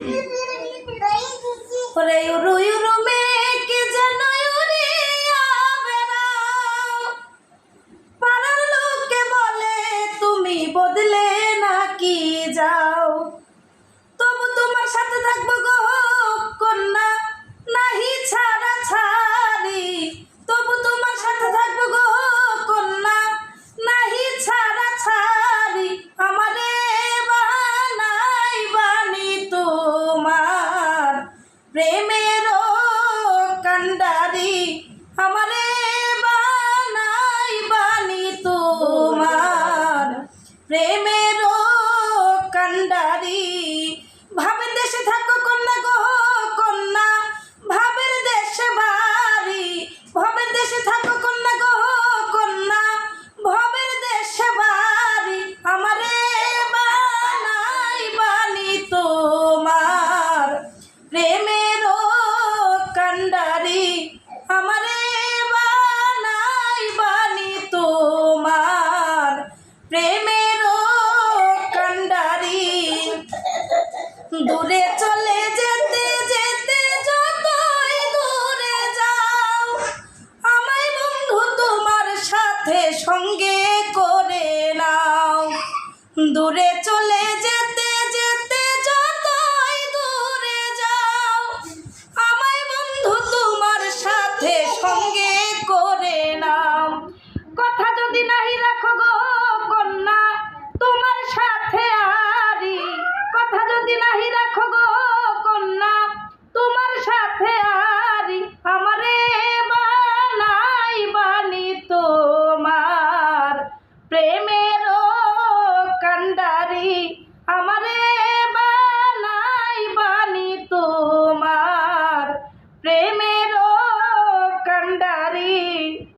Por ahí, you, ahí, por ahí, প্রেমের কান্ডারি আমারে বানাই বানি তোমার। প্রেমের প্রেমের কান্ডারি দূরে চলে যেতে যেতে যতই দূরে যাও, আমায় বন্ধু তোমার সাথে সঙ্গে করে নাও। দূরে চলে যেতে যেতে যতই দূরে যাও, আমায় বন্ধু তোমার সাথে সঙ্গে করে নাও। কথা যদি নাহি রাখো গো de la